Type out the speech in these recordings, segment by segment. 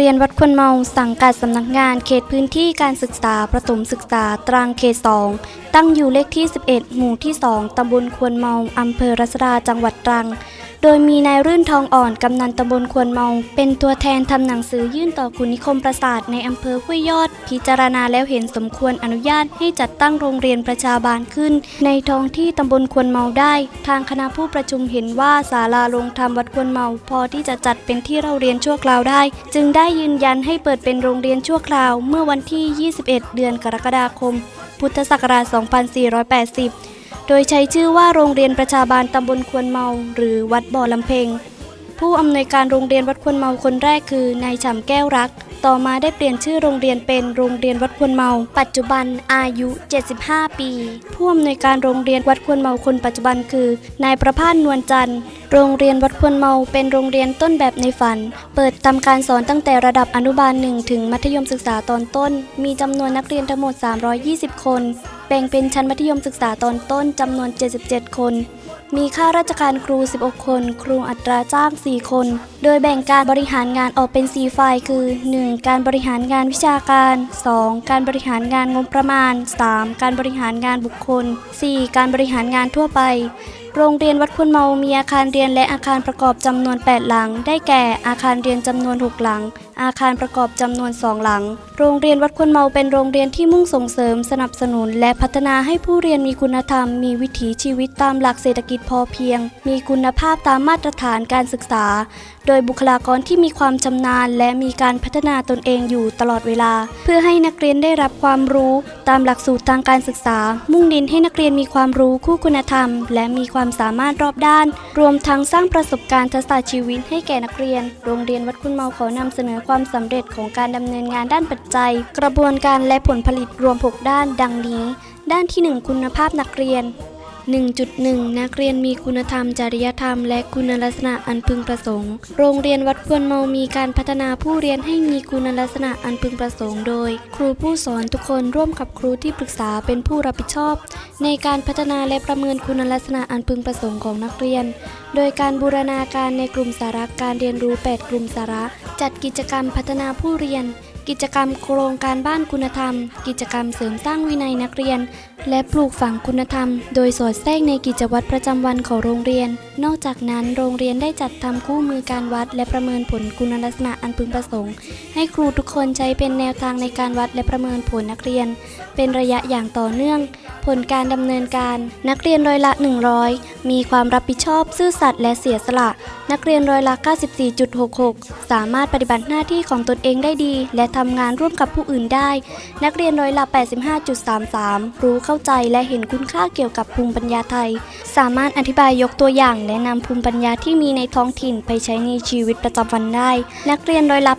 เรียนวัดควนเมาสังกัดสำนักงานเขตพื้นที่การศึกษาประถมศึกษาตรังเขต 2 ตั้งอยู่เลขที่ 11 หมู่ที่ 2 ตำบลควนเมาอำเภอรัศดาจังหวัดตรัง โดยมีนายรื่นทองอ่อนกำนันตำบลควนเมา เป็นตัวแทนทำหนังสือยื่นต่อคุณนิคมประสาทในอำเภอห้วยยอด พิจารณาแล้วเห็นสมควรอนุญาตให้จัดตั้งโรงเรียนประชาบาลขึ้น ในท้องที่ตำบลควนเมาได้ ทางคณะผู้ประชุมเห็นว่าศาลาโรงธรรมวัดควนเมา พอที่จะจัดเป็นที่เราเรียนชั่วคราวได้ จึงได้ยืนยันให้เปิดเป็นโรงเรียนชั่วคราว เมื่อวันที่ 21 เดือนกรกฎาคม พุทธศักราช 2480 โดยใช้ชื่อว่าโรงเรียนประชาบาลตำบลควนเมา หรือวัดบ่อลำเพงผู้อำนวยการโรงเรียนวัดควนเมาคนแรกคือนายฉ่ำแก้วรัก ต่อมาได้เปลี่ยนชื่อโรงเรียนเป็นโรงเรียนวัดควนเมา ปัจจุบันอายุ 75 ปีผู้อำนวยการโรงเรียนวัดควนเมาคนปัจจุบันคือนายประพานนวลจันทร์ โรงเรียนวัดควนเมาเป็นโรงเรียนต้นแบบในฝัน เปิดทำการสอนตั้งแต่ระดับอนุบาล1ถึงมัธยมศึกษาตอนต้น มีจำนวนนักเรียนทั้งหมด 320 คน แบ่งเป็นชั้นมัธยมศึกษาตอนต้นจำนวน 77 คน มีข้าราชการครู 16 คน ครูอัตราจ้าง 4 คน โดยแบ่งการบริหารงานออกเป็น 4 ฝ่าย คือ 1. การบริหารงานวิชาการ 2. การบริหารงานงบประมาณ 3. การบริหารงานบุคคล 4. การบริหารงานทั่วไป โรงเรียนวัดคุณเมา มีอาคารเรียนและอาคารประกอบจำนวน 8 หลัง ได้แก่ อาคารเรียนจำนวน 6 หลัง อาคารประกอบจำนวน2หลัง โรงเรียนวัดคุณเมาเป็นโรงเรียนที่มุ่งส่งเสริมสนับสนุน และพัฒนาให้ผู้เรียนมีคุณธรรม มีวิถีชีวิตตามหลักเศรษฐกิจพอเพียง มีคุณภาพตามมาตรฐานการศึกษา โดยบุคลากรที่มีความชำนาญ และมีการพัฒนาตนเองอยู่ตลอดเวลา เพื่อให้นักเรียนได้รับความรู้ ตามหลักสูตรทางการศึกษา มุ่งเน้นให้นักเรียนมีความรู้คู่คุณธรรม และมีความสามารถรอบด้าน รวมทั้งสร้างประสบการณ์ทักษะชีวิตให้แก่นักเรียน โรงเรียนวัดคุณเมาขอนำเสนอความสำเร็จของการดำเนินงานด้านปัจจัย กระบวนการและผลผลิตรวม 6 ด้าน ดังนี้ ด้านที่ 1 คุณภาพนักเรียน 1.1 นักเรียนมีคุณธรรม จริยธรรม และคุณลักษณะอันพึงประสงค์ โรงเรียนวัดควรเมามีการพัฒนาผู้เรียนให้มีคุณลักษณะอันพึงประสงค์โดย ครูผู้สอนทุกคนร่วมกับครูที่ปรึกษาเป็นผู้รับผิดชอบ ในการพัฒนาและประเมินคุณลักษณะอันพึงประสงค์ของนักเรียน โดยการบูรณาการในกลุ่มสาระการเรียนรู้ 8 กลุ่มสาระ จัดกิจกรรมพัฒนาผู้เรียนกิจกรรมโครงการบ้านคุณธรรม กิจกรรมเสริมสร้างวินัยนักเรียน และปลูกฝังคุณธรรม โดยสอดแทรกในกิจวัตรประจำวันของโรงเรียน นอกจากนั้นโรงเรียนได้จัดทำคู่มือการวัด และประเมินผลคุณลักษณะอันพึงประสงค์ ให้ครูทุกคนใช้เป็นแนวทางในการวัดและประเมินผลนักเรียน เป็นระยะอย่างต่อเนื่อง ผลการดำเนินการ นักเรียนร้อยละ 100 มีความรับผิดชอบ ซื่อสัตย์และเสียสละ นักเรียนร้อยละ 94.66 สามารถปฏิบัติหน้าที่ของตนเองได้ดี และทำงานร่วมกับผู้อื่นได้ นักเรียนร้อยละ 85.33 รู้เข้าใจและเห็นคุณค่าเกี่ยวกับภูมิปัญญาไทย สามารถอธิบายยกตัวอย่างและนำภูมิปัญญาที่มีในท้องถิ่นไปใช้ในชีวิตประจำวันได้ นักเรียนร้อยละ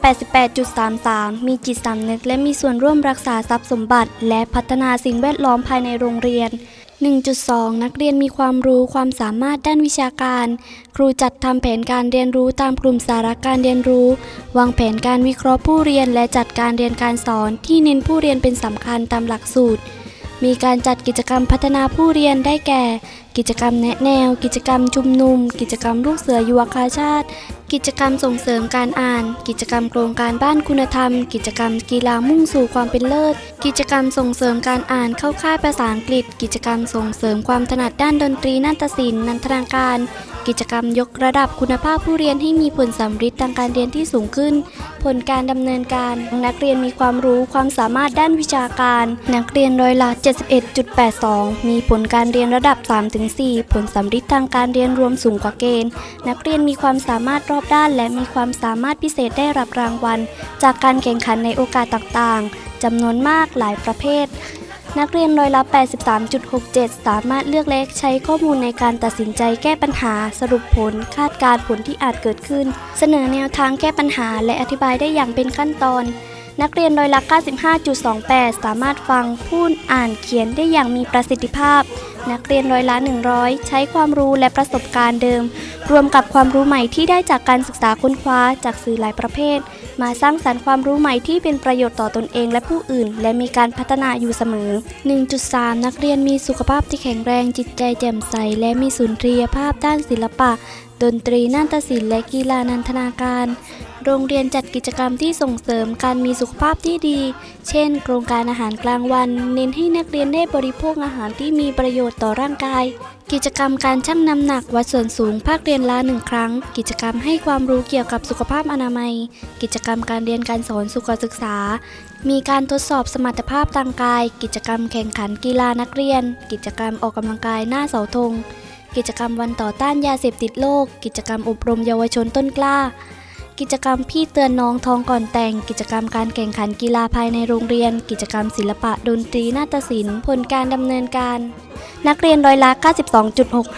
88.33 มีจิตสำนึกและมีส่วนร่วมรักษาทรัพย์สมบัติ และพัฒนาสิ่งแวดล้อมภายในโรงเรียน 1.2 นักเรียนมีความรู้ความสามารถด้านวิชาการ ครูจัดทำแผนการเรียนรู้ตามกลุ่มสาระการเรียนรู้ วางแผนการวิเคราะห์ผู้เรียนและจัดการเรียนการสอนที่เน้นผู้เรียนเป็นสำคัญตามหลักสูตร มีการจัดกิจกรรมพัฒนาผู้เรียนได้แก่กิจกรรมแนะแนว กิจกรรมชุมนุม กิจกรรมลูกเสือยุวคาชาติ กิจกรรมส่งเสริมการอ่าน กิจกรรมโครงการบ้านคุณธรรม กิจกรรมกีฬามุ่งสู่ความเป็นเลิศ กิจกรรมส่งเสริมการอ่านเข้าค่ายภาษาอังกฤษ กิจกรรมส่งเสริมความถนัดด้านดนตรีนาฏศิลป์นันทนาการ กิจกรรมยกระดับคุณภาพผู้เรียนให้มีผลสำฤทธิ์ทางการเรียนที่สูงขึ้น ผลการดำเนินการนักเรียนมีความรู้ความสามารถด้านวิชาการ นักเรียนร้อยละ 71.82 มีผลการเรียนระดับ3-4ผลสำฤทธิ์ทางการเรียนรวมสูงกว่าเกณฑ์ นักเรียนมีความสามารถรอบด้าน และมีความสามารถพิเศษได้รับรางวัล จากการแข่งขันในโอกาสต่างๆจำนวนมากหลายประเภท นักเรียนร้อยละ 83.67 สามารถเลือกและใช้ข้อมูลในการตัดสินใจแก้ปัญหา สรุปผล คาดการณ์ผลที่อาจเกิดขึ้น เสนอแนวทางแก้ปัญหา และอธิบายได้อย่างเป็นขั้นตอน นักเรียนร้อยละ 95.28 สามารถฟังพูดอ่านเขียนได้อย่างมีประสิทธิภาพ นักเรียนร้อยละ 100 ใช้ความรู้และประสบการณ์เดิม รวมกับความรู้ใหม่ที่ได้จากการศึกษาค้นคว้าจากสื่อหลายประเภท มาสร้างสรรค์ความรู้ใหม่ที่เป็นประโยชน์ต่อตนเองและผู้อื่น และมีการพัฒนาอยู่เสมอ 1.3 นักเรียนมีสุขภาพที่แข็งแรงจิตใจแจ่มใส และมีสุนทรียภาพด้านศิลปะ ดนตรีนาฏศิลป์และกีฬานันทนาการ โรงเรียนจัดกิจกรรมที่ส่งเสริมการมีสุขภาพที่ดี เช่น โครงการอาหารกลางวัน เน้นให้นักเรียนได้บริโภคอาหารที่มีประโยชน์ต่อร่างกาย กิจกรรมการชั่งน้ำหนักวัดส่วนสูงภาคเรียนละหนึ่งครั้ง กิจกรรมให้ความรู้เกี่ยวกับสุขภาพอนามัย กิจกรรมการเรียนการสอนสุขศึกษา มีการทดสอบสมรรถภาพทางกาย กิจกรรมแข่งขันกีฬานักเรียน กิจกรรมออกกำลังกายหน้าเสาธง กิจกรรมวันต่อต้านยาเสพติดโลก กิจกรรมอบรมเยาวชนต้นกล้า กิจกรรมพี่เตือนน้องทองก่อนแต่ง กิจกรรมการแข่งขันกีฬาภายในโรงเรียน กิจกรรมศิลปะดนตรีนาฏศิลป์ ผลการดำเนินการ นักเรียนร้อยละ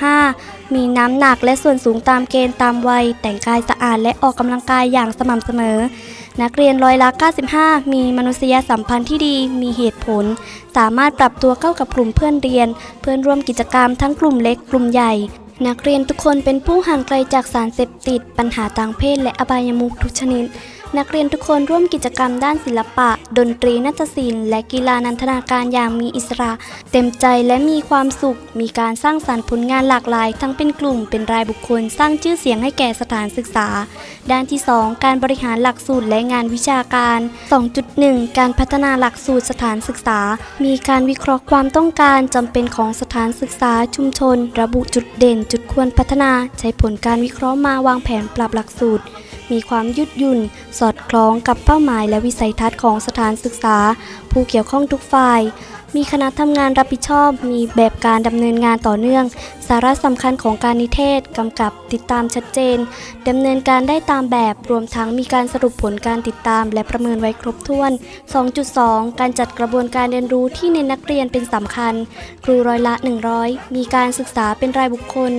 92.65 มีน้ำหนักและส่วนสูงตามเกณฑ์ตามวัย แต่งกายสะอาดและออกกำลังกายอย่างสม่ำเสมอ นักเรียนร้อยละ 95 มีมนุษยสัมพันธ์ที่ดี มีเหตุผล สามารถปรับตัวเข้ากับกลุ่มเพื่อนเรียน เพื่อนร่วมกิจกรรมทั้งกลุ่มเล็กกลุ่มใหญ่ นักเรียนทุกคนเป็นผู้ห่างไกลจากสารเสพติด ปัญหาทางเพศและอบายมุขทุกชนิด นักเรียนทุกคนร่วมกิจกรรมด้านศิลปะ ดนตรีนาฏศิลป์และกีฬานันทนาการอย่างมีอิสระ เต็มใจและมีความสุข มีการสร้างสรรค์ผลงานหลากหลาย ทั้งเป็นกลุ่มเป็นรายบุคคลสร้างชื่อเสียงให้แก่สถานศึกษา ด้านที่ 2 การบริหารหลักสูตรและงานวิชาการ 2.1 การพัฒนาหลักสูตรสถานศึกษา มีการวิเคราะห์ความต้องการจำเป็นของสถานศึกษาชุมชน ระบุจุดเด่น จุดควรพัฒนา ใช้ผลการวิเคราะห์มาวางแผนปรับหลักสูตร มีความยืดหยุ่น สอดคล้องกับเป้าหมายและวิสัยทัศน์ของสถานศึกษา ผู้เกี่ยวข้องทุกฝ่าย มีคณะทำงานรับผิดชอบ มีแบบการดำเนินงานต่อเนื่อง สาระสำคัญของการนิเทศกำกับติดตามชัดเจนดำเนินการได้ตามแบบรวมทั้งมีการสรุปผลการติดตาม และประเมินไว้ครบถ้วน 2.2 การจัดกระบวนการเรียนรู้ที่เน้นนักเรียนเป็นสำคัญ ครูร้อยละ 100 มีการศึกษาเป็นรายบุคคล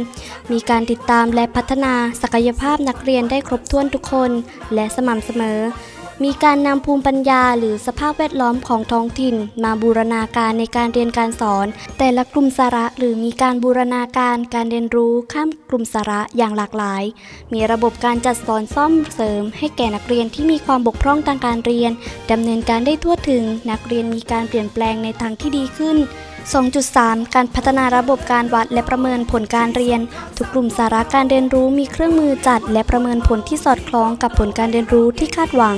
มีการติดตามและพัฒนาศักยภาพนักเรียนได้ครบถ้วนทุกคน และสม่ำเสมอ มีการนำภูมิปัญญาหรือสภาพแวดล้อมของท้องถิ่น มาบูรณาการในการเรียนการสอน แต่ละกลุ่มสาระหรือมีการบูรณาการการเรียนรู้ข้ามกลุ่มสาระอย่างหลากหลาย มีระบบการจัดสอนซ่อมเสริม ให้แก่นักเรียนที่มีความบกพร่องทางการเรียนดำเนินการได้ทั่วถึง นักเรียนมีการเปลี่ยนแปลงในทางที่ดีขึ้น 2.3 การพัฒนาระบบการวัดและประเมินผลการเรียน ทุกกลุ่มสาระการเรียนรู้มีเครื่องมือจัด และประเมินผลที่สอดคล้องกับผลการเรียนรู้ที่คาดหวัง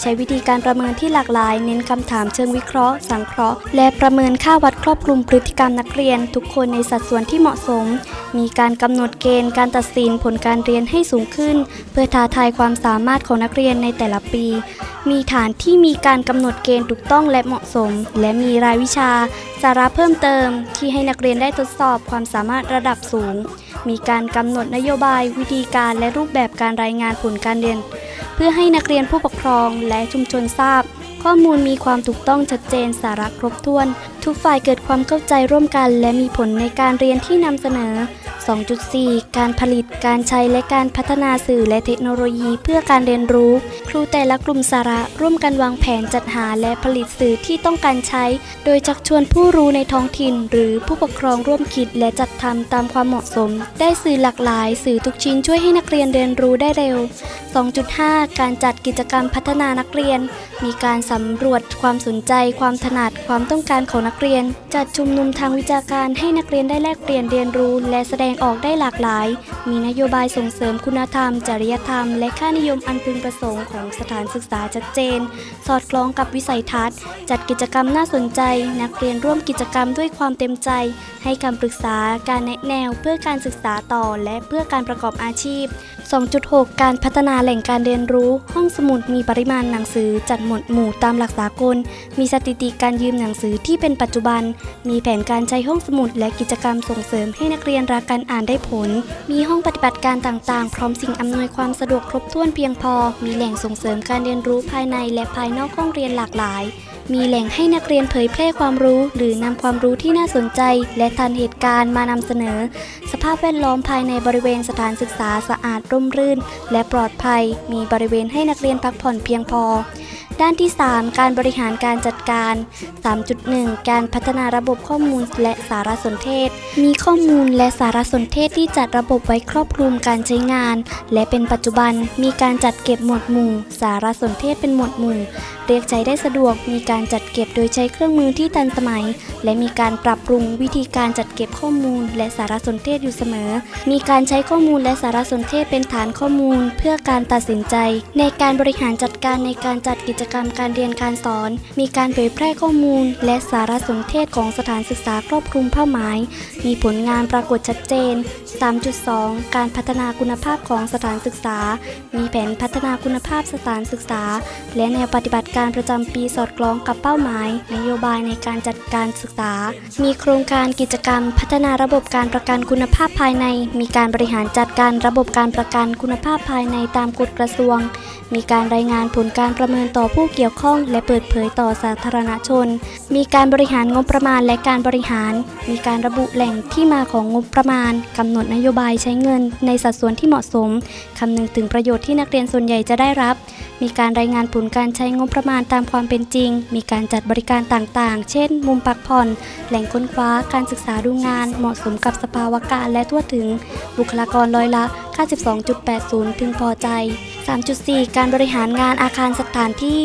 ใช้วิธีการประเมินที่หลากหลาย เน้นคำถามเชิงวิเคราะห์ สังเคราะห์ และประเมินค่าวัดครอบคลุมพฤติกรรมนักเรียน ทุกคนในสัดส่วนที่เหมาะสม มีการกำหนดเกณฑ์การตัดสินผลการเรียนให้สูงขึ้น เพื่อท้าทายความสามารถของนักเรียนในแต่ละปี มีฐานที่มีการกำหนดเกณฑ์ถูกต้องและเหมาะสม และมีรายวิชาสาระเพิ่มเติมที่ให้นักเรียนได้ทดสอบความสามารถระดับสูง มีการกำหนดนโยบาย วิธีการและรูปแบบการรายงานผลการเรียน เพื่อให้นักเรียนผู้ปกครองและชุมชนทราบ ข้อมูลมีความถูกต้องชัดเจนสาระครบถ้วน ทุกฝ่ายเกิดความเข้าใจร่วมกัน และมีผลในการเรียนที่นำเสนอ 2.4 การผลิต การใช้และการพัฒนาสื่อและเทคโนโลยีเพื่อการเรียนรู้ ครูแต่ละกลุ่มสาระร่วมกันวางแผนจัดหาและผลิตสื่อที่ต้องการใช้ โดยชักชวนผู้รู้ในท้องถิ่น หรือผู้ปกครองร่วมคิดและจัดทำตามความเหมาะสม ได้สื่อหลากหลาย สื่อทุกชิ้นช่วยให้นักเรียนเรียนรู้ได้เร็ว 2.5 การจัดกิจกรรมพัฒนานักเรียน มีการสำรวจความสนใจ ความถนัด ความต้องการของนักเรียน จัดชุมนุมทางวิชาการให้นักเรียนได้แลกเปลี่ยนเรียนรู้ และแสดงออกได้หลากหลาย มีนโยบายส่งเสริมคุณธรรม จริยธรรม และค่านิยมอันพึงประสงค์ของสถานศึกษาชัดเจน สอดคล้องกับวิสัยทัศน์ จัดกิจกรรมน่าสนใจ นักเรียนร่วมกิจกรรมด้วยความเต็มใจ ให้คำปรึกษา การแนะแนวเพื่อการศึกษาต่อ และเพื่อการประกอบอาชีพ 2.6 การพัฒนาแหล่งการเรียนรู้ ห้องสมุดมีปริมาณหนังสือจัดหมวดหมู่ตามหลักสากล มีสถิติการยืมหนังสือที่เป็นปัจจุบัน มีแผนการใช้ห้องสมุดและกิจกรรมส่งเสริมให้นักเรียนรักการอ่านได้ผล มีห้องปฏิบัติการต่างๆ พร้อมสิ่งอำนวยความสะดวกครบถ้วนเพียงพอ มีแหล่งส่งเสริมการเรียนรู้ภายในและภายนอกห้องเรียนหลากหลาย มีแหล่งให้นักเรียนเผยแพร่ความรู้ หรือนำความรู้ที่น่าสนใจ และทันเหตุการณ์มานำเสนอ สภาพแวดล้อมภายในบริเวณสถานศึกษาสะอาดร่มรื่น และปลอดภัย มีบริเวณให้นักเรียนพักผ่อนเพียงพอ ด้านที่ 3 การบริหารการจัดการ 3.1 การพัฒนาระบบข้อมูลและสารสนเทศ มีข้อมูลและสารสนเทศที่จัดระบบไว้ครอบคลุมการใช้งาน และเป็นปัจจุบันมีการจัดเก็บหมวดหมู่ สารสนเทศเป็นหมวดหมู่ เรียกใช้ได้สะดวกมีการจัดเก็บโดยใช้เครื่องมือที่ทันสมัย และมีการปรับปรุงวิธีการจัดเก็บข้อมูล และสารสนเทศอยู่เสมอ มีการใช้ข้อมูลและสารสนเทศเป็นฐานข้อมูล เพื่อการตัดสินใจ ในการบริหารจัดการในการจัดกิจกรรมการเรียนการสอน มีการเผยแพร่ข้อมูล และสารสนเทศของสถานศึกษาครอบคลุมเป้าหมาย มีผลงานปรากฏชัดเจน 3.2 การพัฒนาคุณภาพของสถานศึกษา มีแผนพัฒนาคุณภาพสถานศึกษา และแนวปฏิบัติการประจำปีสอดคล้องกับเป้าหมาย นโยบายในการจัดการศึกษา มีโครงการกิจกรรม พัฒนาระบบการประกันคุณภาพภายใน มีการบริหารจัดการระบบการประกันคุณภาพภายในตามกฎกระทรวง มีการรายงานผลการประเมินต่อผู้เกี่ยวข้องและเปิดเผยต่อสาธารณชน มีการบริหารงบประมาณและการบริหาร มีการระบุแหล่งที่มาของงบประมาณกำหนดนโยบายใช้เงินในสัดส่วนที่เหมาะสมคำนึงถึงประโยชน์ที่นักเรียนส่วนใหญ่จะได้รับ มีการรายงานผลการใช้งบประมาณตามความเป็นจริง มีการจัดบริการต่างๆ เช่น มุมพักผ่อน แหล่งค้นคว้า การศึกษาดูงาน เหมาะสมกับสภาวะการและทั่วถึง บุคลากรร้อยละ92.80พึงพอใจ 3.4 การบริหารงานอาคารสถานที่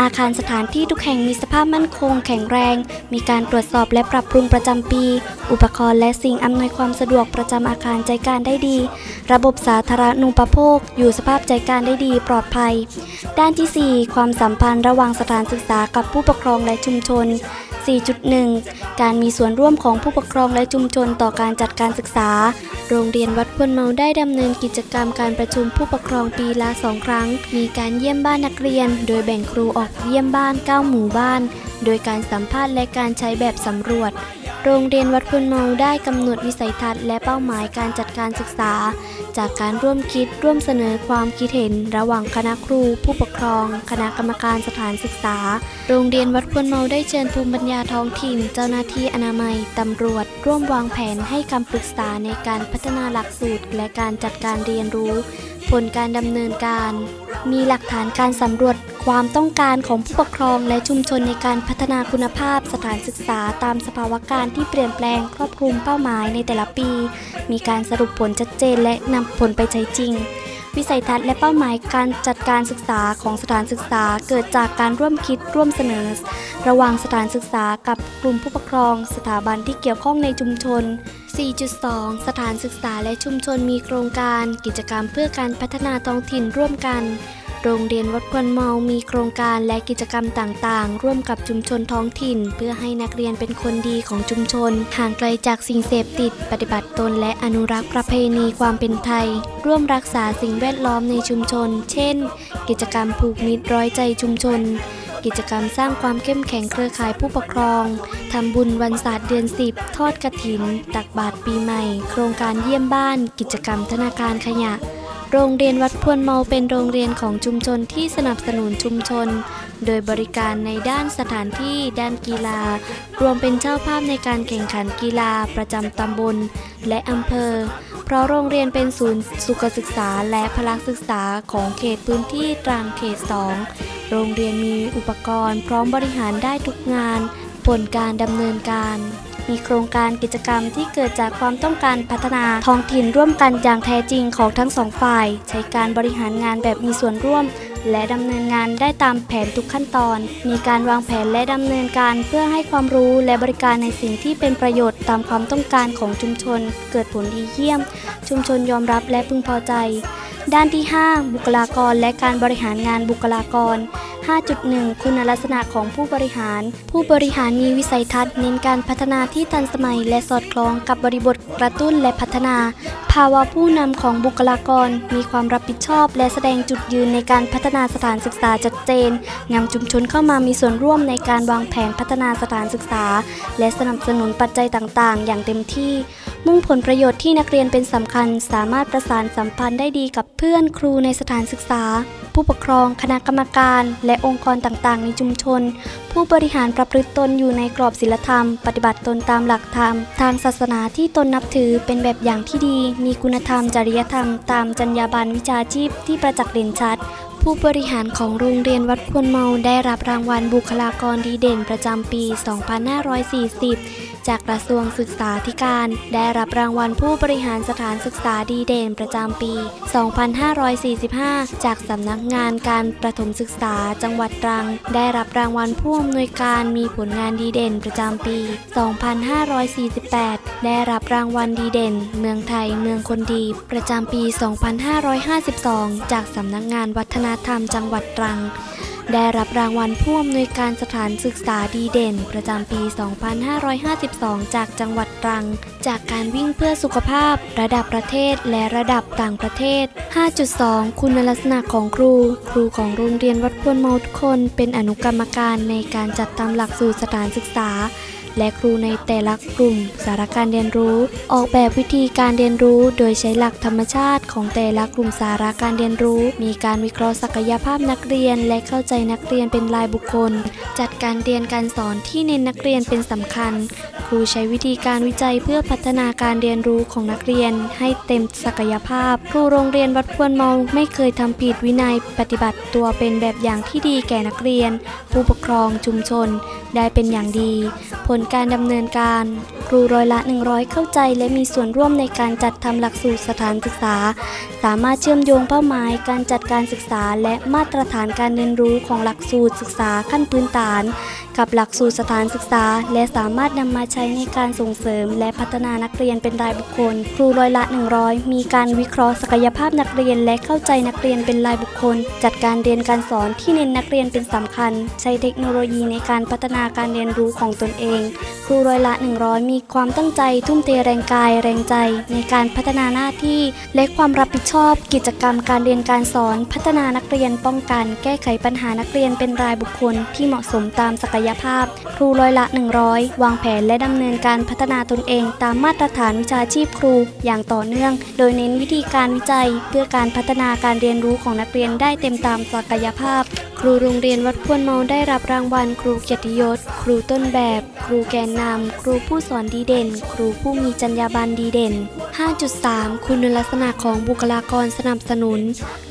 อาคารสถานที่ทุกแห่งมีสภาพมั่นคง แข็งแรง มีการตรวจสอบและปรับปรุงประจำปี อุปกรณ์และสิ่งอำนวยความสะดวกประจำอาคารใจการได้ดี ระบบสาธารณูปโภค อยู่สภาพใจการได้ดีปลอดภัย ด้านที่ 4 ความสัมพันธ์ระหว่างสถานศึกษากับผู้ปกครองและชุมชน 4.1 การมีส่วนร่วมของผู้ปกครองและชุมชนต่อการจัดการศึกษา โรงเรียนวัดพวนเมาได้ดำเนินกิจกรรมการประชุมผู้ปกครองปีละสองครั้ง มีการเยี่ยมบ้านนักเรียน โดยแบ่งครูออกเยี่ยมบ้าน 9 หมู่บ้าน โดยการสัมภาษณ์และการใช้แบบสำรวจ โรงเรียนวัดพวนเมาได้กำหนดวิสัยทัศน์และเป้าหมายการจัดการศึกษา จากการร่วมคิดร่วมเสนอความคิดเห็น ระหว่างคณะครู ผู้ปกครอง คณะกรรมการสถานศึกษา โรงเรียนวัดพวนเมาได้เชิญภูมิปัญญาท้องถิ่น เจ้าหน้าที่อนามัยตำรวจ ร่วมวางแผนให้คำปรึกษาในการพัฒนาหลักสูตร และการจัดการเรียนรู้ ผลการดำเนินการ มีหลักฐานการสำรวจความต้องการของผู้ปกครองและชุมชนในการพัฒนาคุณภาพสถานศึกษาตามสภาวะการที่เปลี่ยนแปลงครอบคลุมเป้าหมายในแต่ละปี มีการสรุปผลชัดเจนและนำผลไปใช้จริง วิสัยทัศน์และเป้าหมายการจัดการศึกษาของสถานศึกษาเกิดจากการร่วมคิดร่วมเสนอ ระหว่างสถานศึกษากับกลุ่มผู้ปกครอง สถาบันที่เกี่ยวข้องในชุมชน 4.2 สถานศึกษาและชุมชนมีโครงการ กิจกรรมเพื่อการพัฒนาท้องถิ่นร่วมกัน โรงเรียนวัดควนเมามีโครงการและกิจกรรมต่างๆ ร่วมกับชุมชนท้องถิ่น เพื่อให้นักเรียนเป็นคนดีของชุมชน ห่างไกลจากสิ่งเสพติด ปฏิบัติตนและอนุรักษ์ประเพณีความเป็นไทย ร่วมรักษาสิ่งแวดล้อมในชุมชน เช่น กิจกรรมผูกมิตรร้อยใจชุมชน กิจกรรมสร้างความเข้มแข็งเครือข่ายผู้ปกครอง ทำบุญวันศาสตร์เดือน 10 ทอดกระถิน ตักบาตรปีใหม่ โครงการเยี่ยมบ้าน กิจกรรมธนาคารขยะ โรงเรียนวัดพวนเมาเป็นโรงเรียนของชุมชนที่สนับสนุนชุมชน โดยบริการในด้านสถานที่ ด้านกีฬา รวมเป็นเจ้าภาพในการแข่งขันกีฬาประจำตำบล และอำเภอเพราะโรงเรียนเป็นศูนย์สุขศึกษาและพละศึกษาของเขตพื้นที่ตรังเขต 2 โรงเรียนมีอุปกรณ์พร้อมบริหารได้ทุกงาน ผลการดำเนินการ มีโครงการกิจกรรมที่เกิดจากความต้องการพัฒนาท้องถิ่นร่วมกันอย่างแท้จริงของทั้งสองฝ่าย ใช้การบริหารงานแบบมีส่วนร่วม และดำเนินงานได้ตามแผนทุกขั้นตอน มีการวางแผนและดำเนินการเพื่อให้ความรู้และบริการในสิ่งที่เป็นประโยชน์ตามความต้องการของชุมชน เกิดผลดีเยี่ยม ชุมชนยอมรับและพึงพอใจ ด้านที่ 5 บุคลากรและการบริหารงานบุคลากร 5.1 คุณลักษณะของผู้บริหาร ผู้บริหารมีวิสัยทัศน์เน้นการพัฒนาที่ทันสมัย และสอดคล้องกับบริบทกระตุ้นและพัฒนา ภาวะผู้นำของบุคลากร มีความรับผิดชอบ และแสดงจุดยืนในการพัฒนาสถานศึกษาชัดเจนนำชุมชนเข้ามามีส่วนร่วมในการวางแผนพัฒนาสถานศึกษา และสนับสนุนปัจจัยต่าง ๆ อย่างเต็มที่ มุ่งผลประโยชน์ที่นักเรียนเป็นสำคัญ สามารถประสานสัมพันธ์ได้ดีกับเพื่อนครูในสถานศึกษา ผู้ปกครองคณะกรรมการ และองค์กรต่างๆ ในชุมชน ผู้บริหารประพฤติตนอยู่ในกรอบศีลธรรม ปฏิบัติตนตามหลักธรรม ทางศาสนาที่ตนนับถือเป็นแบบอย่างที่ดี มีคุณธรรม จริยธรรม ตามจรรยาบรรณวิชาชีพที่ประจักษ์เด่นชัดผู้บริหารของโรงเรียนวัดควรเมาได้รับรางวัลบุคลากรดีเด่นประจำปี 2540 จากกระทรวงศึกษาธิการ ได้รับรางวัลผู้บริหารสถานศึกษาดีเด่นประจำปี 2545 จากสำนักงานการประถมศึกษาจังหวัดตรัง ได้รับรางวัลผู้อำนวยการมีผลงานดีเด่นประจำปี 2548 ได้รับรางวัลดีเด่น เมืองไทยเมืองคนดี ประจำปี 2552 จากสำนักงานวัฒนธรรมจังหวัดตรัง ได้รับรางวัลผู้อำนวยการสถานศึกษาดีเด่น ประจำปี 2552 จากจังหวัดตรัง จากการวิ่งเพื่อสุขภาพ ระดับประเทศและระดับต่างประเทศ 5.2 คุณลักษณะของครู ครูของโรงเรียนวัดพวนเมาทุกคน เป็นอนุกรรมการในการจัดทำหลักสูตรสถานศึกษา และครูในแต่ละกลุ่มสาระการเรียนรู้ ออกแบบวิธีการเรียนรู้โดยใช้หลักธรรมชาติของแต่ละกลุ่มสาระการเรียนรู้ มีการวิเคราะห์ศักยภาพนักเรียน และเข้าใจนักเรียนเป็นรายบุคคล จัดการเรียนการสอนที่เน้นนักเรียนเป็นสำคัญ ครูใช้วิธีการวิจัยเพื่อพัฒนาการเรียนรู้ของนักเรียน ให้เต็มศักยภาพ ครูโรงเรียนวัดควรเมาไม่เคยทำผิดวินัยปฏิบัติตัวเป็นแบบอย่างที่ดีแก่นักเรียน ผู้ปกครองชุมชน ได้เป็นอย่างดี ผลการดำเนินการ ครูร้อยละ 100 เข้าใจ และมีส่วนร่วมในการจัดทำหลักสูตรสถานศึกษา สามารถเชื่อมโยงเป้าหมายการจัดการศึกษา และมาตรฐานการเรียนรู้ของหลักสูตรศึกษาขั้นพื้นฐาน กับหลักสูตรสถานศึกษา และสามารถนำมาใช้ในการส่งเสริม และพัฒนานักเรียนเป็นรายบุคคล ครูร้อยละ 100 มีการวิเคราะห์ศักยภาพนักเรียน และเข้าใจนักเรียนเป็นรายบุคคล จัดการเรียนการสอนที่เน้นนักเรียนเป็นสำคัญ ใช้เทคโนโลยีในการพัฒนาการเรียนรู้ของตนเอง ครูร้อยละ 100 มีความตั้งใจทุ่มเทแรงกายแรงใจ ในการพัฒนาหน้าที่และความรับผิดชอบ กิจกรรมการเรียนการสอน พัฒนานักเรียนป้องกัน แก้ไขปัญหานักเรียนเป็นรายบุคคลที่เหมาะสมตามศักยภาพ ครูร้อยละ 100 วางแผนและดำเนินการพัฒนาตนเอง ตามมาตรฐานวิชาชีพครูอย่างต่อเนื่อง โดยเน้นวิธีการวิจัย เพื่อการพัฒนาการเรียนรู้ของนักเรียนได้เต็มตามศักยภาพ ครูโรงเรียนวัดพวนเมาได้รับรางวัล ครูเกียรติยศ ครูต้นแบบ ครูแกนนำครูผู้สอนดีเด่น ครูผู้มีจรรยาบรรณดีเด่น 5.3 คุณลักษณะของบุคลากรสนับสนุน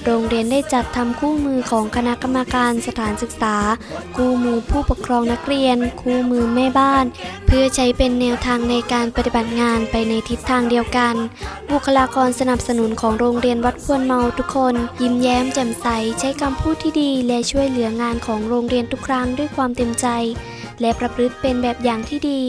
โรงเรียนได้จัดทำคู่มือของคณะกรรมการสถานศึกษา คู่มือผู้ปกครองนักเรียน คู่มือแม่บ้าน เพื่อใช้เป็นแนวทางในการปฏิบัติงานไปในทิศทางเดียวกัน บุคลากรสนับสนุนของโรงเรียนวัดควรเมาทุกคน ยิ้มแย้มแจ่มใสใช้คำพูดที่ดี และช่วยเหลืองานของโรงเรียนทุกครั้งด้วยความเต็มใจ และประพฤติเป็นแบบอย่างที่ดี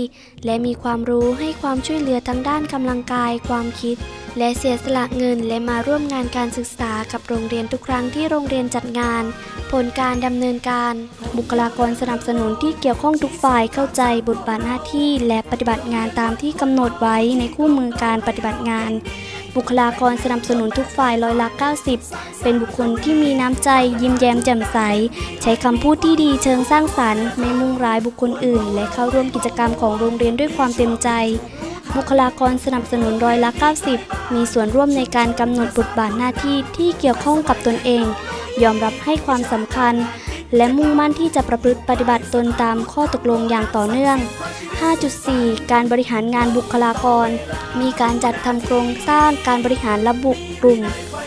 และมีความรู้ให้ความช่วยเหลือทั้งด้านกำลังกาย ความคิด และเสียสละเงิน และมาร่วมงานการศึกษากับโรงเรียนทุกครั้งที่โรงเรียนจัดงาน ผลการดำเนินการ บุคลากรสนับสนุนที่เกี่ยวข้องทุกฝ่ายเข้าใจบทบาทหน้าที่ และปฏิบัติงานตามที่กำหนดไว้ในคู่มือการปฏิบัติงาน บุคลากรสนับสนุนทุกฝ่ายร้อยละ90 เป็นบุคคลที่มีน้ำใจ ยิ้มแย้มแจ่มใส ใช้คำพูดที่ดีเชิงสร้างสรรค์ ไม่มุ่งร้ายบุคคลอื่น และเข้าร่วมกิจกรรมของโรงเรียนด้วยความเต็มใจบุคลากรสนับสนุนร้อยละ 90 มีส่วนร่วมในการกำหนดบทบาทหน้าที่ที่เกี่ยวข้องกับตนเอง ยอมรับให้ความสำคัญ และมุ่งมั่นที่จะประพฤติปฏิบัติตนตามข้อตกลงอย่างต่อเนื่อง 5.4 การบริหารงานบุคลากร มีการจัดทำโครงสร้างการบริหารระบุกลุ่ม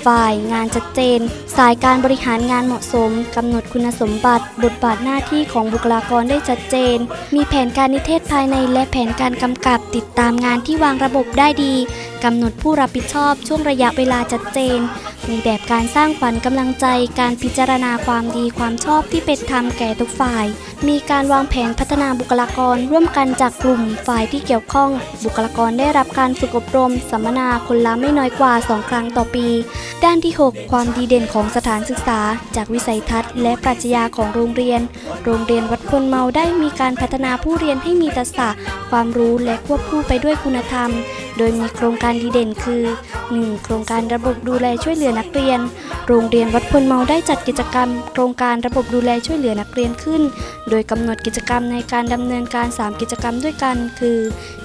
ฝ่ายงานชัดเจน สายการบริหารงานเหมาะสมกำหนดคุณสมบัติ บทบาทหน้าที่ของบุคลากรได้ชัดเจน มีแผนการนิเทศภายในและแผนการกำกับติดตามงานที่วางระบบได้ดี กำหนดผู้รับผิดชอบช่วงระยะเวลาชัดเจน มีแบบการสร้างขวัญกำลังใจ การพิจารณาความดีความชอบที่เป็นธรรมแก่ทุกฝ่าย มีการวางแผนพัฒนาบุคลากรร่วมกันจากกลุ่มฝ่ายที่เกี่ยวข้อง บุคลากรได้รับการฝึกอบรม สัมมนาคนละไม่น้อยกว่า 2 ครั้งต่อปี ด้านที่ 6 ความดีเด่นของสถานศึกษา จากวิสัยทัศน์ และปรัชญาของโรงเรียน โรงเรียนวัดพลเมาได้มีการพัฒนาผู้เรียนให้มีทักษะความรู้และควบคู่ไปด้วยคุณธรรม โดยมีโครงการดีเด่นคือ 1. โครงการระบบดูแลช่วยเหลือนักเรียน โรงเรียนวัดพลเมาได้จัดกิจกรรม โครงการระบบดูแลช่วยเหลือนักเรียนขึ้น โดยกำหนดกิจกรรมในการดำเนินการ 3 กิจกรรมด้วยกัน คือ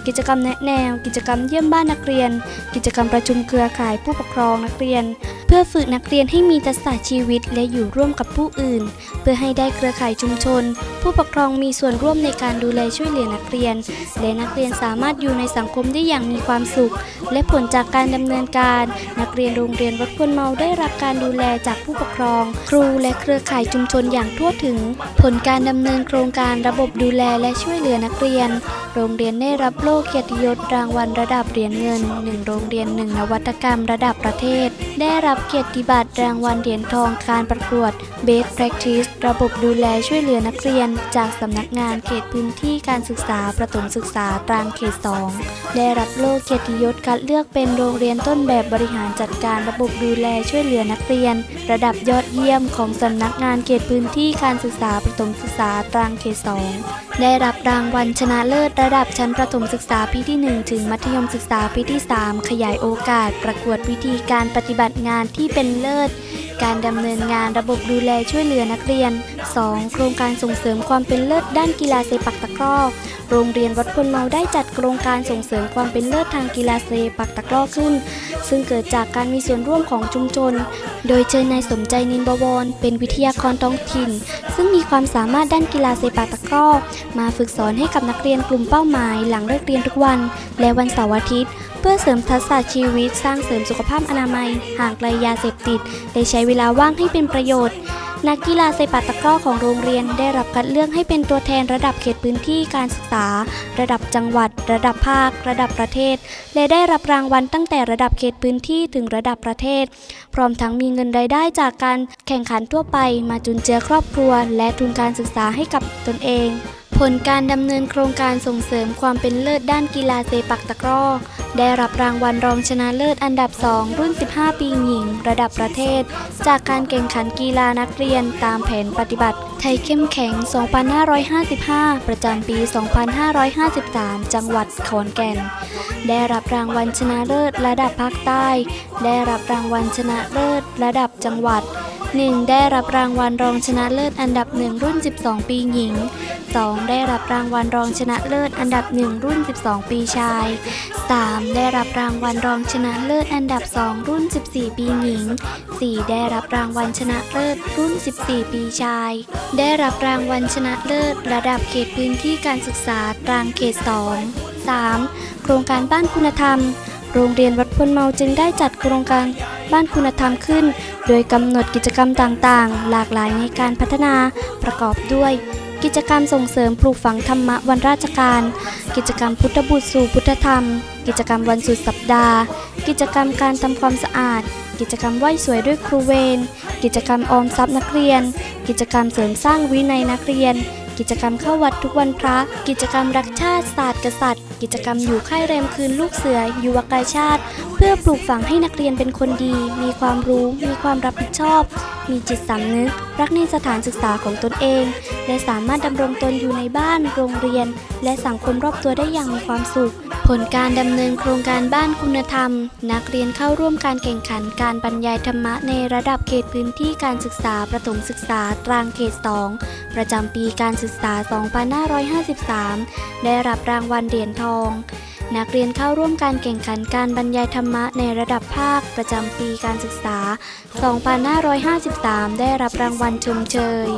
กิจกรรมแนะแนว กิจกรรมเยี่ยมบ้านนักเรียน กิจกรรมประชุมเครือข่ายผู้ปกครองนักเรียน เพื่อฝึกนักเรียนให้มีทักษะชีวิตและอยู่ร่วมกับผู้อื่น เพื่อให้ได้เครือข่ายชุมชน ผู้ปกครองมีส่วนร่วมในการดูแลช่วยเหลือนักเรียน และนักเรียนสามารถอยู่ในสังคมได้อย่างมีความสุข และผลจากการดำเนินการ นักเรียนโรงเรียนวัดพลเมาได้รับการดูแลจากผู้ปกครอง ครูและเครือข่ายชุมชนอย่างทั่วถึง ผลการดำเนินโครงการระบบดูแลและช่วยเหลือนักเรียน โรงเรียนได้รับโล่เกียรติยศรางวัลระดับเหรียญเงิน 1 โรงเรียน 1 นวัตกรรมระดับประเทศ ได้รับเกียรติบัตรรางวัลเหรียญทองการประกวด Best Practice ระบบดูแลช่วยเหลือนักเรียน จากสำนักงานเขตพื้นที่การศึกษาประถมศึกษาตรังเขต 2 ได้รับโล่เกียรติยศคัดเลือกเป็นโรงเรียนต้นแบบบริหารจัดการระบบดูแลช่วยเหลือนักเรียน ระดับยอดเยี่ยมของสำนักงานเขตพื้นที่การศึกษาประถมศึกษาตรังเขต 2 ได้รับรางวัลชนะเลิศระดับชั้นประถมศึกษาปีที่ 1 ถึงมัธยมศึกษาปีที่ 3 ขยายโอกาส ประกวดวิธีการปฏิบัติงานที่เป็นเลิศ การดำเนินงานระบบดูแลช่วยเหลือนักเรียน 2. โครงการส่งเสริมความเป็นเลิศด้านกีฬาเซปักตะกร้อ โรงเรียนวัดพลเมาได้จัดโครงการส่งเสริมความเป็นเลิศทางกีฬาเซปักตะกร้อขึ้น ซึ่งเกิดจากการมีส่วนร่วมของชุมชน โดยเชิญนายสมใจนินบวร เป็นวิทยากรท้องถิ่น ซึ่งมีความสามารถด้านกีฬาเซปักตะกร้อ มาฝึกสอนให้กับนักเรียนกลุ่มเป้าหมายหลังเลิกเรียนทุกวัน และวันเสาร์อาทิตย์ เพื่อเสริมทักษะชีวิต สร้างเสริมสุขภาพอนามัย ห่างไกลยาเสพติด ได้ใช้เวลาว่างให้เป็นประโยชน์ นักกีฬาเซปัตตะกร้อของโรงเรียนได้รับคัดเลือกให้เป็นตัวแทนระดับเขตพื้นที่การศึกษา ระดับจังหวัด ระดับภาค ระดับประเทศ และได้รับรางวัลตั้งแต่ระดับเขตพื้นที่ถึงระดับประเทศ พร้อมทั้งมีเงินรายได้จากการแข่งขันทั่วไป มาจุนเจือครอบครัว และทุนการศึกษาให้กับตนเอง ผลการดำเนินโครงการส่งเสริมความเป็นเลิศด้านกีฬาเซปักตะกร้อ ได้รับรางวัลรองชนะเลิศอันดับ 2 รุ่น 15 ปีหญิง ระดับประเทศ จากการแข่งขันกีฬานักเรียนตามแผนปฏิบัติ ไทยเข้มแข็ง 2555 ประจำปี 2553 จังหวัดขอนแก่น ได้รับรางวัลชนะเลิศระดับภาคใต้ ได้รับรางวัลชนะเลิศระดับจังหวัด 1. ได้รับรางวัลรองชนะเลิศอันดับ 1 รุ่น 12 ปีหญิง 2. ได้รับรางวัลรองชนะเลิศอันดับ 1 รุ่น 12 ปีชาย 3. ได้รับรางวัลรองชนะเลิศอันดับ 2 รุ่น 14 ปีหญิง 4. ได้รับรางวัลชนะเลิศรุ่น 14 ปีชาย ได้รับรางวัลชนะเลิศระดับเขตพื้นที่การศึกษาตรังเขต 2 3. โครงการบ้านคุณธรรม โรงเรียนวัดพลเมาจึงได้จัดโครงการบ้านคุณธรรมขึ้น โดยกำหนดกิจกรรมต่างๆ หลากหลายในการพัฒนาประกอบด้วย กิจกรรมส่งเสริมปลูกฝังธรรมะวันราชการ กิจกรรมพุทธบุตรสู่พุทธธรรม กิจกรรมวันสุดสัปดาห์ กิจกรรมการทำความสะอาด กิจกรรมไหว้สวยด้วยครูเวรกิจกรรมออมทรัพย์นักเรียน กิจกรรมเสริมสร้างวินัยนักเรียน กิจกรรมเข้าวัดทุกวันพระ กิจกรรมรักชาติศาสตร์กษัตริย์ กิจกรรมอยู่ค่ายแรมคืนลูกเสือ ยุวกาชาติ เพื่อปลูกฝังให้นักเรียนเป็นคนดี มีความรู้ มีความรับผิดชอบ มีจิตสำนึกรักในสถานศึกษาของตนเอง และสามารถดำรงตนอยู่ในบ้าน โรงเรียน และสังคมรอบตัวได้อย่างมีความสุข ผลการดำเนินโครงการบ้านคุณธรรม นักเรียนเข้าร่วมการแข่งขันการบรรยายธรรมะในระดับเขตพื้นที่การศึกษาประถมศึกษาตรังเขต 2 ประจำปีการศึกษา 2553 ได้รับรางวัลเหรียญทอง นักเรียนเข้าร่วมการแข่งขันการบรรยายธรรมะในระดับภาคประจำปีการศึกษา 2553 ได้รับรางวัลชมเชย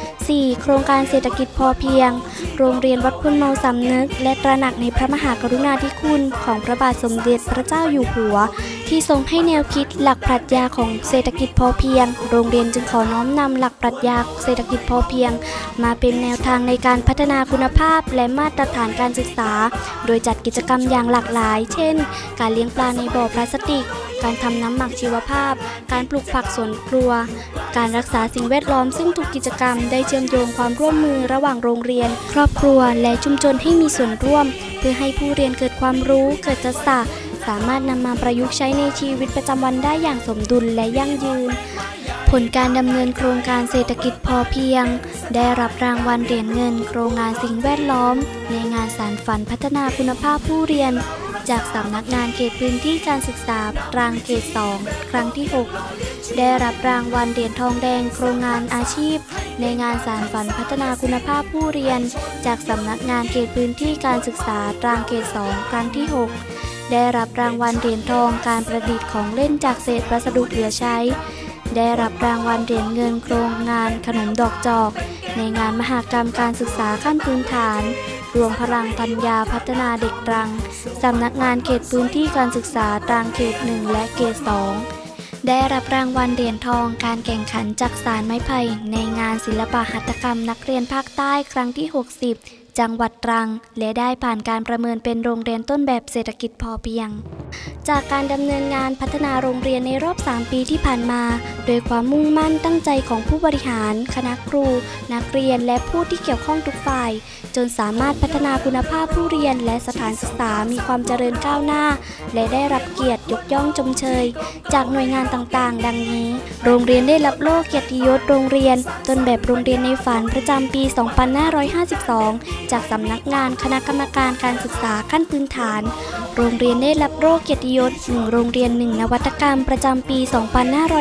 4. โครงการเศรษฐกิจพอเพียง โรงเรียนวัดพุนเมาสำนึก และตระหนักในพระมหากรุณาธิคุณของพระบาทสมเด็จพระเจ้าอยู่หัว ที่ทรงให้แนวคิดหลักปรัชญาของเศรษฐกิจพอเพียง โรงเรียนจึงขอน้อมนำหลักปรัชญาเศรษฐกิจพอเพียง มาเป็นแนวทางในการพัฒนาคุณภาพและมาตรฐานการศึกษา โดยจัดกิจกรรมอย่างหลากหลาย เช่น การเลี้ยงปลาในบ่อพลาสติก การทำน้ำหมักชีวภาพ การปลูกผักสวนครัว การรักษาสิ่งแวดล้อมซึ่งทุกกิจกรรมได้เชื่อมโยงความร่วมมือระหว่างโรงเรียน ครอบครัวและชุมชนให้มีส่วนร่วม เพื่อให้ผู้เรียนเกิดความรู้ เกิดทักษะ สามารถนำมาประยุกต์ใช้ในชีวิตประจำวันได้อย่างสมดุลและยั่งยืน ผลการดำเนินโครงการเศรษฐกิจพอเพียง ได้รับรางวัลเหรียญเงิน โครงงานสิ่งแวดล้อม ในงานสารฝันพัฒนาคุณภาพผู้เรียน จากสำนักงานเขตพื้นที่การศึกษาตรังเขต 2 ครั้งที่ 6 ได้รับรางวัลเหรียญทองแดง โครงงานอาชีพ ในงานสารฝันพัฒนาคุณภาพผู้เรียน จากสำนักงานเขตพื้นที่การศึกษาตรังเขต 2 ครั้งที่ 6 ได้รับรางวัลเหรียญทองการประดิษฐ์ของเล่นจากเศษวัสดุเหลือใช้ ได้รับรางวัลเหรียญเงินโครงงานขนมดอกจอก ในงานมหกรรมการศึกษาขั้นพื้นฐาน รวมพลังปัญญาพัฒนาเด็กตรัง สำนักงานเขตพื้นที่การศึกษาตรังเขต 1 และเขต 2ได้รับรางวัลเหรียญทองการแข่งขันจักสารไม้ไผ่ในงานศิลปะหัตถกรรมนักเรียนภาคใต้ครั้งที่ 60 จังหวัดตรัง และได้ผ่านการประเมินเป็นโรงเรียนต้นแบบเศรษฐกิจพอเพียง จากการดำเนินงานพัฒนาโรงเรียนในรอบ 3 ปีที่ผ่านมา โดยความมุ่งมั่นตั้งใจของผู้บริหาร คณะครู นักเรียนและผู้ที่เกี่ยวข้องทุกฝ่าย จนสามารถพัฒนาคุณภาพผู้เรียนและสถานศึกษามีความเจริญก้าวหน้า และได้รับเกียรติยกย่องชมเชย จากหน่วยงานต่างๆ ดังนี้ โรงเรียนได้รับโล่เกียรติยศโรงเรียน ต้นแบบโรงเรียนในฝันประจำปี 2552จากสำนักงานคณะกรรมการการศึกษาขั้นพื้นฐาน โรงเรียนได้รับโล่เกียรติยศ1โรงเรียน 1 นวัตกรรมประจำปี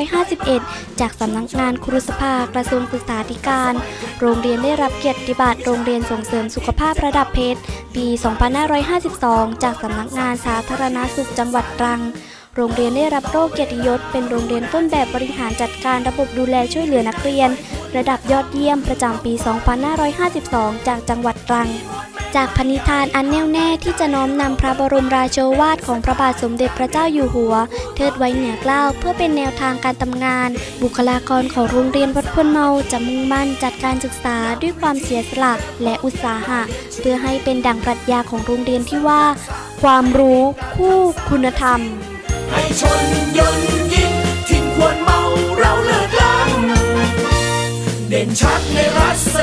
2551 จากสำนักงานครุสภากระทรวงศึกษาธิการ โรงเรียนได้รับเกียรติบัตรโรงเรียนส่งเสริมสุขภาพระดับเพชรปี 2552 จากสำนักงานสาธารณสุขจังหวัดตรังโรงเรียนได้รับโล่เกียรติยศ เป็นโรงเรียนต้นแบบบริหารจัดการระบบดูแลช่วยเหลือนักเรียน ระดับยอดเยี่ยมประจำปี 2552 จากจังหวัดตรัง จากพนิธานอันแน่วแน่ที่จะน้อมนำพระบรมราโชวาทของพระบาทสมเด็จพระเจ้าอยู่หัว เทิดไว้เหนือเกล้าเพื่อเป็นแนวทางการทำงาน บุคลากรของโรงเรียนวัดพวนเมาจะมุ่งมั่นจัดการศึกษาด้วยความเสียสละและอุตสาหะ เพื่อให้เป็นดั่งปรัชญาของโรงเรียนที่ว่า ความรู้คู่คุณธรรมให้ชนยน den Tag mir was?